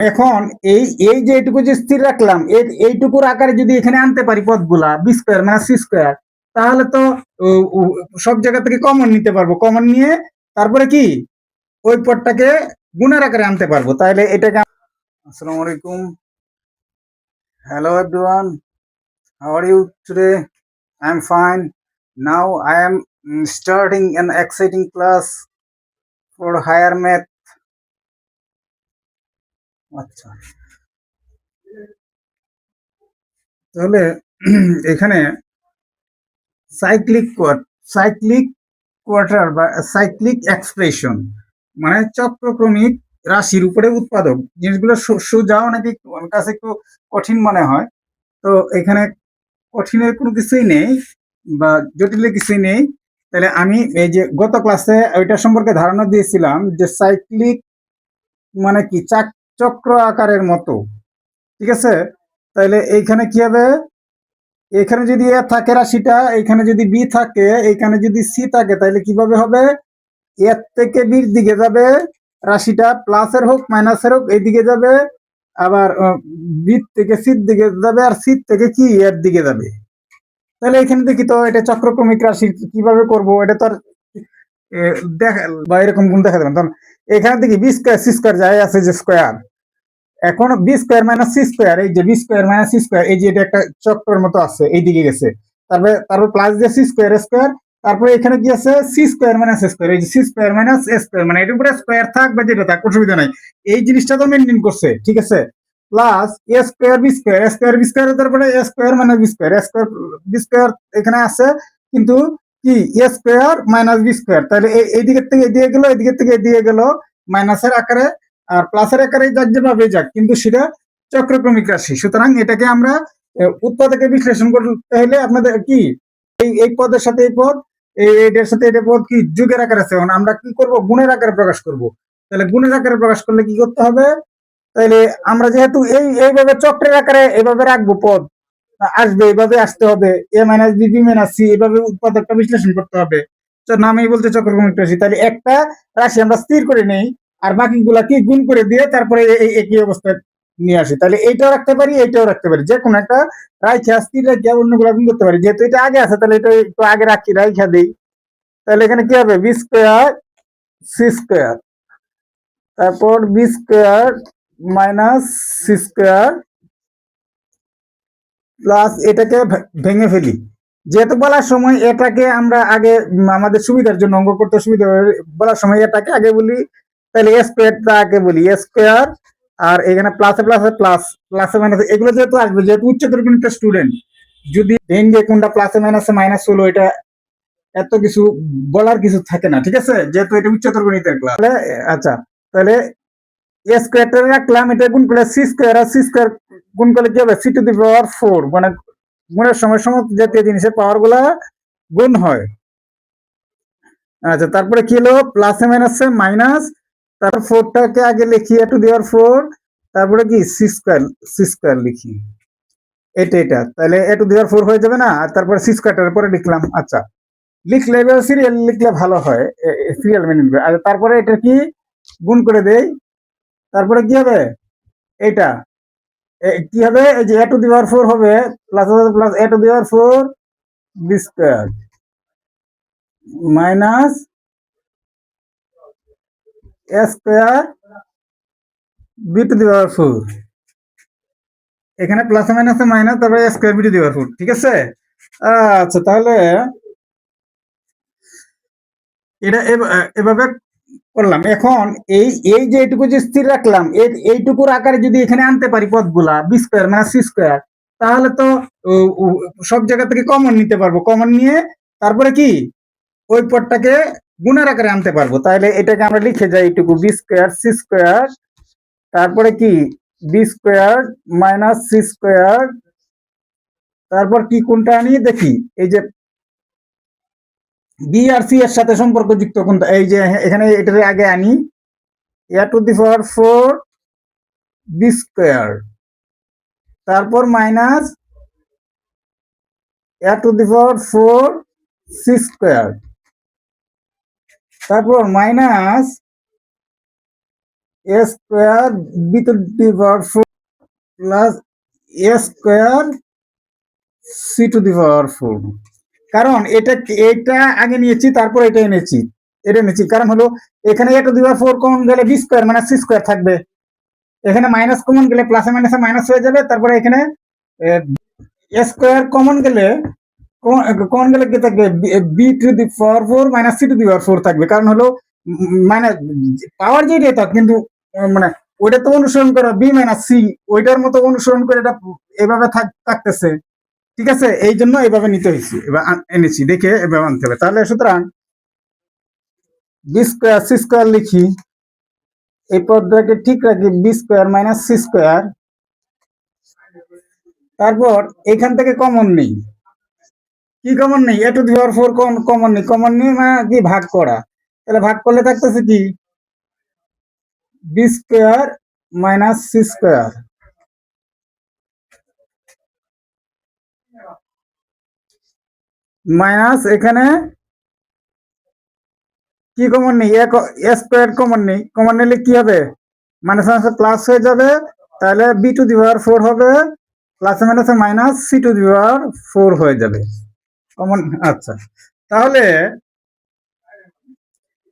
এখন এই এই যে এইটুকু যে স্থির রাখলাম এই এইটুকুর আকারে যদি এখানে আনতে পারি পদগুলা বি স্কোয়ার মানে সি স্কোয়ার তাহলে তো সব জায়গা থেকে কমন নিতে পারব। কমন নিয়ে তারপরে কি? ওই পদটাকে গুণের আকারে আনতে পারব। তাহলে এটাকে আসসালামু আলাইকুম। Hello everyone how are you today I am fine now I am starting an exciting class for higher math. আচ্ছা। তাহলে এখানে সাইক্লিক সাইক্লিক কোয়ার্টার বা সাইক্লিক এক্সপ্রেশন মানে চক্রক্রমিক রাশির উপরে উৎপাদক। জিনিসগুলো সোজা অনেকে কাছে একটু কঠিন মনে হয়। তো এখানে কঠিনের কোনো কিছুই নেই বা জটিলের কিছুই নেই। তাহলে আমি এই যে গত ক্লাসে ওইটা সম্পর্কে ধারণা দিয়েছিলাম যে সাইক্লিক মানে কি? চাক চক্র আকারের মতো। ঠিক আছে? তাহলে এইখানে কি হবে? এখানে যদি এ থাকে রাশিটা এখানে যদি বি থাকে এখানে যদি সি থাকে তাহলে কীভাবে হবে? এর থেকে বির দিকে যাবে রাশিটা প্লাসের হোক মাইনাসের হোক, এইদিকে যাবে। আবার বির থেকে সির দিকে যাবে আর সির থেকে কি? এর দিকে যাবে। তাহলে এখানে দেখি তো, এটা চক্রক্রমিক রাশি, কীভাবে করব? এটা তো আর দেখা, বা এরকম গুণ দেখা যাবে। তখন এখানে দেখি বি স্কোয়ার, সি স্কোয়ার যায় আছে যে স্কোয়ার। এখন B square minus C square এই যে B square minus C square এই যে এটা একটা চক্রের মতো আছে, এই দিকে গেছে। তারপরে, তারপর প্লাস দিয়ে সি স্কোয়ার স্কোয়ার তারপরে এখানে কি আছে? সি স্কোয়ার মাইনাস স্কোয়ার এই যে সি স্কোয়ার মাইনাস স্কোয়ার মানে এটার উপরে স্কোয়ার থাক বা যেটা থাক অসুবিধা নাই। এই জিনিসটা তো মেনটেন করছে, ঠিক আছে? Plus A square B square square B square তারপরে A square minus B square square B square এখানে আছে, কিন্তু কি? A square minus B square তাহলে এই- দিকের থেকে এদিকে গেল, এদিকের থেকে এদিকে গেল মাইনাসের আকারে আর প্লাসের আকারে যাক যেভাবে যাক, কিন্তু সেটা চক্রক্রমিক রাশি। সুতরাং এটাকে আমরা উৎপাদকে বিশ্লেষণ করতে হলে আপনাদের কি, এই এই পদের সাথে এই পদ, এই এটার সাথে এটা পদ কি, যুগের আকারে আছে। আমরা কি করব? গুণের আকারে প্রকাশ করব। তাহলে গুণের আকারে প্রকাশ করলে কি করতে হবে? তাহলে আমরা যেহেতু এই, এইভাবে চক্রের আকারে এভাবে রাখব পদ, আসবে, এভাবে আসতে হবে। A minus B B minus C এভাবে উৎপাদকটা বিশ্লেষণ করতে হবে। তো নামেই বলতে চক্রক্রমিক রাশি। তাহলে একটা রাশি আমরা স্থির করে নেই। আর বাকিগুলা কি গুণ করে দিয়ে তারপরে একই অবস্থায় নিয়ে আসি? তাহলে এইটাও রাখতে পারি, এইটাও রাখতে পারি। যে কোনো একটা রাইখা, স্থির রাখিয়া অন্যগুলা গুণ করতে পারি। যেহেতু এটা আগে আছে, তাহলে এটা একটু আগে রাখি, রাইখা দিই। তাহলে এখানে কি হবে? B square, C square. তারপর B square minus C square plus এটাকে ভেঙে ফেলি। যেহেতু বলার সময় এটাকে আমরা আগে, আমাদের সুবিধার জন্য অঙ্ক করতে সুবিধা বলার সময় এটাকে আগে বলি তাহলে স্কোয়ারটা আগে বলি স্কোয়ার আর এখানে প্লাসে প্লাসে প্লাস প্লাসে মাইনাসে এগুলো যেহেতু আসবে, যেহেতু উচ্চতর গণিত স্টুডেন্ট যদি ভেঙে কোনটা প্লাসে মাইনাসে মাইনাস হলো, এটা এত কিছু বলার কিছু থাকে না, ঠিক আছে? যেহেতু এটা উচ্চতর গণিতের ক্লাস তাহলে আচ্ছা তাহলে এ স্কোয়ারটা রাখলাম, এটা গুণ করলে সি স্কোয়ার আর সি স্কোয়ার গুণ করলে কি হবে? C to the power four মানে গুণের সময় সমস্ত জাতীয় জিনিসের পাওয়ারগুলা গুণ হয়। আচ্ছা তারপরে কি হলো? প্লাসে মাইনাসে মাইনাস তারপর ফোরটাকে আগে লিখি এ টু দেওয়ার ফোর, তারপরে কি? সি স্কোয়ার সি স্কোয়ার লিখি। এটা এটা। তাহলে এ টু দেওয়ার ফোর হয়ে যাবে না? আর তারপরে সি স্কোয়ারটার পরে লিখলাম আচ্ছা। লিখলে এবার সিরিয়াল লিখলে ভালো হয় সিরিয়াল মেনে আর তারপরে এটা কি? গুণ করে দেই। তারপরে কি হবে? এটা। কি হবে? এই যে A to the power four হবে plus plus A to the power four B square minus square B to the power four এখানে প্লাস মাইনাসে মাইনাস তারপরে square B to the power four ঠিক আছে? আচ্ছা তাহলে এটা এভাবে করলাম। এখন এই এই যে এইটুকু যে স্থির রাখলাম এই এইটুকুর আকারে যদি এখানে আনতে পারি পদগুলা বি স্কোয়ার মানে সি স্কোয়ার তাহলে তো সব জায়গা থেকে কমন নিতে পারব। কমন নিয়ে তারপরে কি? ওই পদটাকে গুণের আকারে আনতে পারব। তাহলে এটাকে আমরা লিখে যাই এইটুকু বি স্কোয়ার সি স্কোয়ার তারপরে কি? B square minus C square তারপর কি কোনটা আনি? দেখি, এই যে বি আর সি এর সাথে সম্পর্কযুক্ত কোনটা? এই যে এখানে এটার আগে আনি। A to the power four B square তারপর minus A to the power four C square তারপর minus A square B to the power four plus A square C to the power four কারণ এটা এটা আগে নিয়েছি, তারপর এটা এনেছি। এটা এনেছি। কারণ হলো, এখানে A to the power four common গেলে বি স্কোয়ার মানে সি স্কোয়ার থাকবে। এখানে মাইনাস কমন গেলে প্লাসে মাইনাসে মাইনাস হয়ে যাবে। তারপরে এখানে স্কোয়ার কমন গেলে কমন গেলে কি থাকবে? B to the power four minus C to the power four থাকবে। কারণ হলো মাইনাস পাওয়ার যেটাই থাক, কিন্তু মানে ওইটা তো অনুসরণ করো বি মাইনাস সি ওইটার মতো অনুসরণ করে এটা এভাবে থাক- থাকতেছে। ঠিক আছে? এই জন্য এভাবে নিতে হয়েছে। এবার এনেছি, দেখে এভাবে আনতে হবে। তাহলে সুতরাং বি স্কোয়ার সি স্কোয়ার লিখি। এই পদটাকে ঠিক রাখি B square minus C square তারপর, এখান থেকে কমন নেই। কি কমন নেই? A to the power four common নেই। কমন নেই মানে কি ভাগ করা? তাহলে ভাগ করলে থাকতেছে কি? B square minus C square minus এখানে কি কমন নেই? এ স্কোয়ার কমন নেই। কমন নিলে কি হবে? মাইনাস মাইনাস প্লাস হয়ে যাবে। তাহলে B to the power four হবে। প্লাস মাইনাসে minus C to the power four হয়ে যাবে। কমন আচ্ছা। তাহলে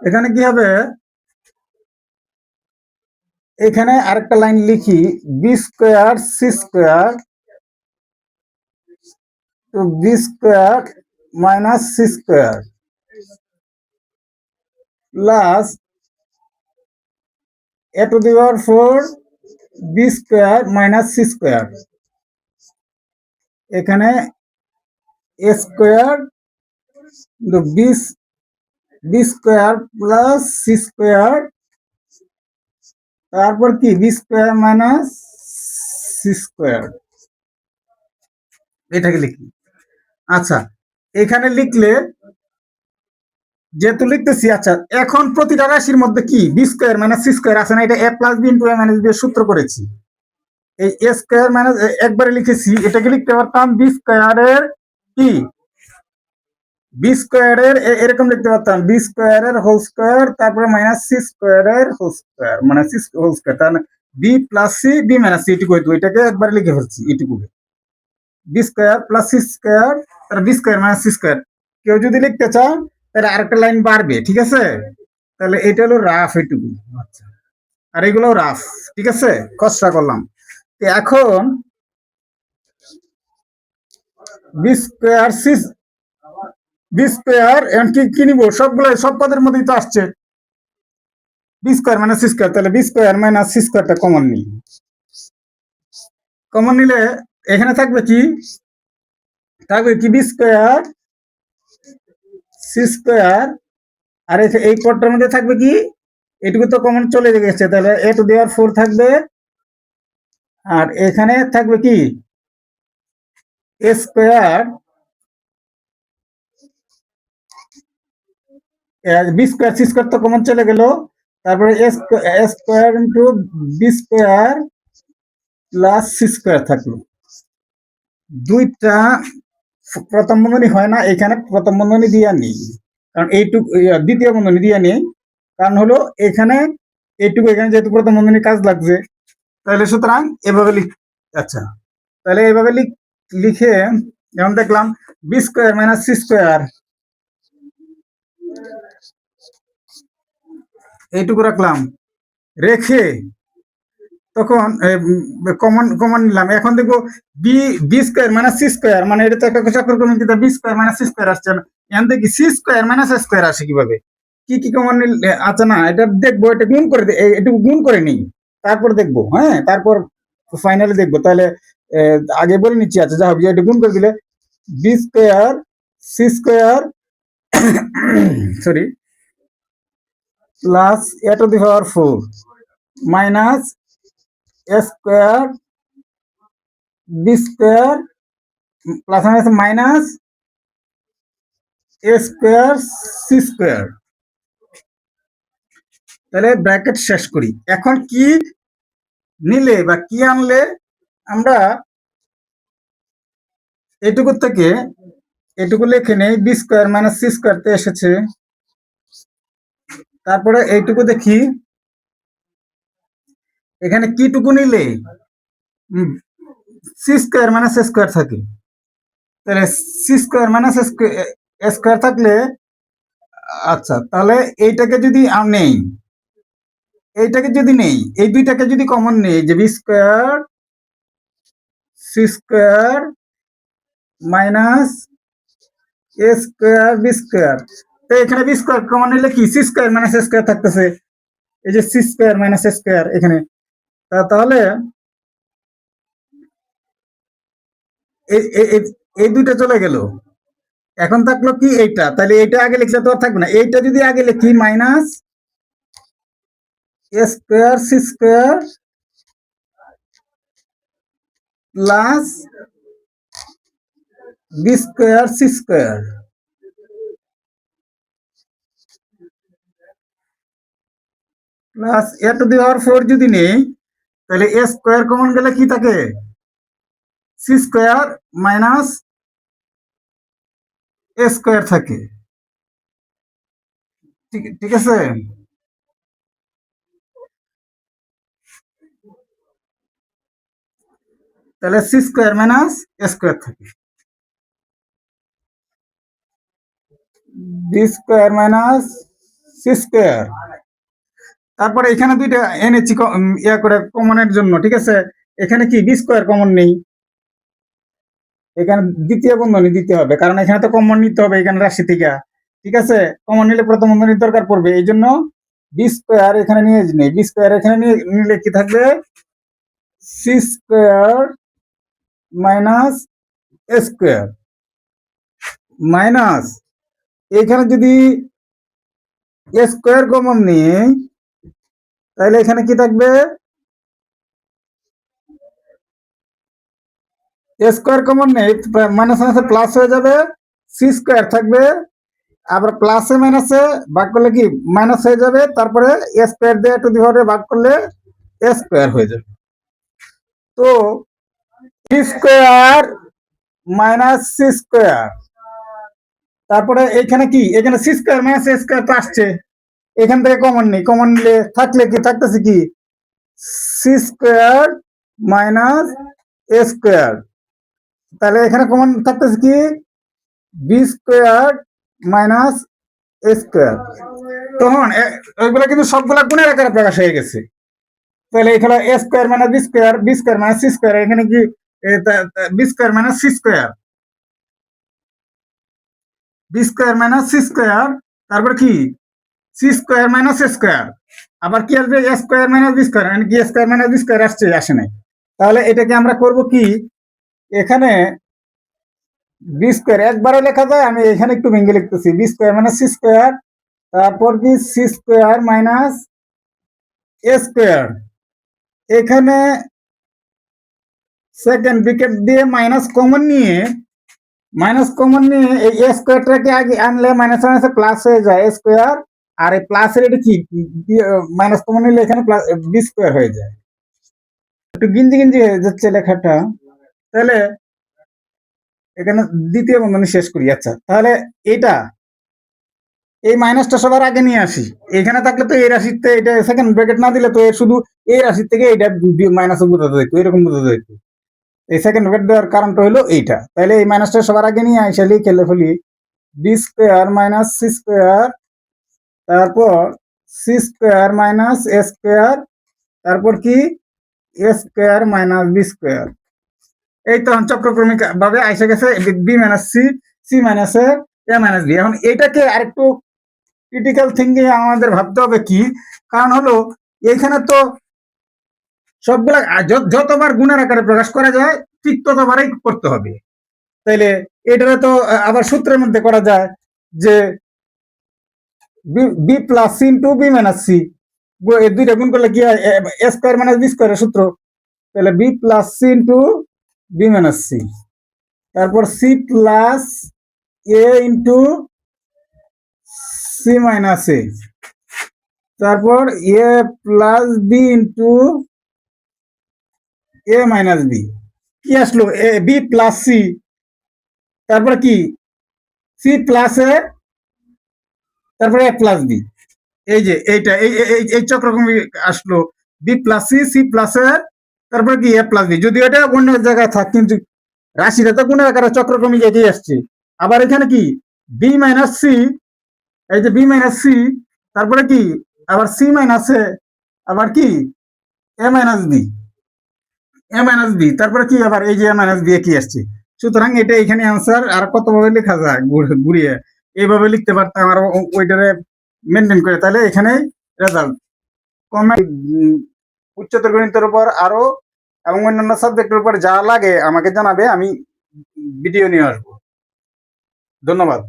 এখানে কি হবে? এখানে আরেকটা লাইন লিখি বি স্কোয়ার সি স্কোয়ার তো B square minus C square plus A to the power four B square minus C square এখানে square B B square plus C square, তারপর কি? B square minus C square. এটাকে লিখি। আচ্ছা এখানে লিখলে যেহেতু লিখতেছি আচ্ছা এখন প্রতিটা রাশির মধ্যে কি? B square minus C square আছে না? এটা A plus B into A minus B সূত্র করেছি। এই এ স্কোয়ার মাইনাস একবারে লিখেছি, এটাকে লিখতে পারতাম বি স্কোয়ারের কি? বি স্কোয়ারের এরকম লিখতে পারতাম। বি স্কোয়ারের হোল স্কোয়ার তারপরে মাইনাস সি স্কোয়ারের হোল স্কোয়ার মানে সি হোল স্কোয়ার তার B plus C B minus C এটুকু হইতো। এটাকে একবারে লিখে ফেলছি, এটুকু। B square plus C square তার B square minus C square কেউ যদি লিখতে চাও তাহলে আরেকটা লাইন বাড়বে, ঠিক আছে? তাহলে এটা হলো রাফ এটুকু। আচ্ছা। আর এগুলো রাফ ঠিক আছে? কষ্ট করলাম। এখন B square C B square এখন কি কি নিবো সবগুলো সব পদের মধ্যেই তো আসছে। B square minus C square তাহলে বি স্কোয়ার মাইনাস সি স্কোয়ারটা কমন নিই কমন নিলে এখানে থাকবে কি? থাকবে কি বি স্কোয়ার সি স্কোয়ার আর এই- পদটার মধ্যে থাকবে কি? এটুকু তো কমন চলে গেছে, তাহলে এ টু দেওয়ার ফোর থাকবে। আর এখানে থাকবে কি? Square B square C square তো কমন চলে গেল। তারপরে square into B square plus C square থাকল। দুইটা প্রথম বন্ধনী হয় না, এখানে প্রথম বন্ধনী দিয়া নেই। কারণ এইটুকু দ্বিতীয় বন্ধনী দিয়া নেই। কারণ হলো এখানে এইটুকু, এখানে যেহেতু প্রথম বন্ধনী কাজ লাগছে, তাহলে সুতরাং এভাবে লিখ আচ্ছা তাহলে এভাবে লিখ লিখে যেমন দেখলাম B square minus C square এইটুকু রাখলাম। রেখে তখন কমন কমন নিলাম। এখন দেখব B B square minus C square মানে এটা তো একটা চক্রক্রমিক কিন্তু B square minus C square আসছে। না এখান থেকে সি স্কোয়ার মাইনাস স্কোয়ার আসে কীভাবে? কি কি কমন নিলে আচ্ছা না, এটা দেখব, এটা গুণ করে দে- এ- একটু গুণ করে নিই। তারপর দেখব হ্যাঁ তারপর ফাইনালি দেখব। তাহলে আগে বলে নিচ্ছি আচ্ছা যা হবে এটা গুণ করে দিলে B square C square sorry plus A to the power four minus A square B square plus minus minus A square C square তাহলে ব্র্যাকেট শেষ করি। এখন কি নিলে বা কি আনলে আমরা এটুকুর থেকে এটুকু লেখে নেই বি স্কোয়ার মাইনাস সি স্কোয়ারতে এসেছে। তারপরে এইটুকু দেখি। এখানে কিটুকু নিলে সি স্কোয়ার মাইনাস স্কোয়ার থাকে। তাহলে সি স্কোয়ার মাইনাস স্কোয়ার থাকলে আচ্ছা তাহলে এইটাকে যদি নেই এইটাকে যদি নেই, এই দুইটাকে যদি কমন নেই, যে B square C square minus A square B square তো এখানে বি স্কোয়ার কমন নিলে কি? সি স্কোয়ার মাইনাস স্কোয়ার থাকতেছে। এই যে সি স্কোয়ার মাইনাস স্কোয়ার এখানে। তাহলে এই- দুইটা চলে গেল। এখন থাকল কি এইটা? তাহলে এইটা আগে লিখলে তো আর থাকবে না। এইটা যদি আগে লিখি minus square, C square, plus B square, C square. Plus A to the power four যদি নেই, তাহলে এ স্কোয়ার কমন গেলে কি থাকে? C square minus A square থাকে। ঠিক ঠিক আছে? তাহলে সি স্কোয়ার মাইনাস স্কোয়ার থাকে। B square minus C square তারপরে এখানে দুইটা এনেছি ইয়া করে কমনের জন্য, ঠিক আছে? এখানে কি? বি স্কোয়ার কমন নেই। এখানে দ্বিতীয় বন্ধনী দিতে হবে, কারণ এখানে তো কমন নিতে হবে এখানে রাশি থেকে। ঠিক আছে? কমন নিলে প্রথম বন্ধনীর দরকার পড়বে, এই জন্য বি স্কোয়ার এখানে নিয়ে নেই। বি স্কোয়ার এখানে নিয়ে নিলে কি থাকবে? C square minus square. Minus, এখানে যদি স্কোয়ার কমন নিয়ে তাহলে এখানে কি থাকবে? স্কোয়ার কমন নেই মাইনাস মাইনাসে প্লাস হয়ে যাবে সি স্কোয়ার থাকবে, আবার প্লাসে মাইনাসে ভাগ করলে কি? মাইনাস হয়ে যাবে, তারপরে স্কোয়ার দিয়ে টু দি পাওয়ারে ভাগ করলে স্কোয়ার হয়ে যাবে। তো স্কোয়ার মাইনাস সি স্কোয়ার তারপরে এখানে কি? এখানে C square minus A square তো আসছে। এখান থেকে কমন নেই। কমন নিলে থাকলে কি? থাকতেছে কি? C square minus A square তাহলে এখানে কমন থাকতেছে কি? B square minus A square তখন ওইগুলা কিন্তু সবগুলা গুণের আকারে প্রকাশ হয়ে গেছে। তাহলে এখানে A square minus B square B square minus C square এখানে কি B square minus C square B square minus C square তারপর কি? সি স্কোয়ার মাইনাস স্কোয়ার আবার কি আসবে? A square minus B square মানে কি স্কোয়ার মাইনাস বি স্কোয়ার আসছে? আসে নাই। তাহলে এটাকে আমরা করব কি? এখানে বি স্কোয়ার একবারে লেখা যায়, আমি এখানে একটু ভেঙে লিখতেছি। B square minus C square তারপর কি? C square minus A square এখানে সেকেন্ড ব্রিকেট দিয়ে মাইনাস কমন নিয়ে মাইনাস কমন নিয়ে এই এ স্কোয়ারটাকে আগে আনলে মাইনাস মাইনাসে প্লাস হয়ে যায় স্কোয়ার আর এই প্লাসের এটা কি? মাইনাস কমন নিলে এখানে প্লাস বি স্কোয়ার হয়ে যায়। একটু গিঞ্জি গিঞ্জি হয়ে যাচ্ছে লেখাটা। তাহলে এখানে দ্বিতীয় বন্ধনী শেষ করি। আচ্ছা তাহলে এটা, এই মাইনাসটা সবার আগে নিয়ে আসি। এখানে থাকলে তো এই রাশিতে এটা সেকেন্ড ব্র্যাকেট না দিলে তো এর শুধু এই রাশির থেকে এটা মাইনাস বোঝাতে যেত, এরকম বোঝাতে এই সেকেন্ড ব্র্যাকেট দেওয়ার কারণটা হলো এইটা। তাহলে এই মাইনাসটা সবার আগে নিয়ে আসে লিখে ফেলি B square minus C square তারপর C square minus A square তারপর কি? A square minus B square এই তো চক্রক্রমিক ভাবে আইসে গেছে B minus C C minus A minus B এখন এটাকে আরেকটু ক্রিটিক্যাল থিঙ্কিং আমাদের ভাবতে হবে কি? কারণ হলো, এইখানে তো সবগুলা যতবার গুণের আকারে প্রকাশ করা যায়, ঠিক ততবারই করতে হবে। তাইলে এটা তো আবার সূত্রের মধ্যে করা যায় যে B plus C to B minus C দুইটা গুণ করলে কি হয়? এ স্কোয়ার মাইনাস বি স্কোয়ারের সূত্র। তাহলে B plus C into B minus C তারপর C plus A into C minus A তারপর A plus B into A minus B কি আসলো? এ বি প্লাস সি তারপরে কি? সি প্লাস এ তারপরে এ প্লাস বি এই যে এইটা, এই, এই- চক্রক্রম আসলো। B plus C C plus A তারপর কি? এ প্লাস বি যদি এটা অন্য জায়গায় থাক, কিন্তু রাশিটা তো কোনো আকারে চক্রক্রমিক এগিয়ে আসছে। আবার এখানে কি? বি মাইনাস সি এই যে বি মাইনাস সি তারপরে কি? আবার সি মাইনাস এ আবার কি? A minus B A minus B তারপরে কি আবার এই যে এ মাইনাস বি কি আসছে? সুতরাং এটা এখানে অ্যান্সার আর কতভাবে লেখা যায় ঘুরে- ঘুরিয়ে? এইভাবে লিখতে পারতাম আর ওইটারে মেনটেন করে। তাহলে এখানে রেজাল্ট কমে উম, উচ্চতর গণিতের উপর আরও এবং অন্যান্য সাবজেক্টের উপর যা লাগে আমাকে জানাবে আমি ভিডিও নিয়ে আসব। ধন্যবাদ।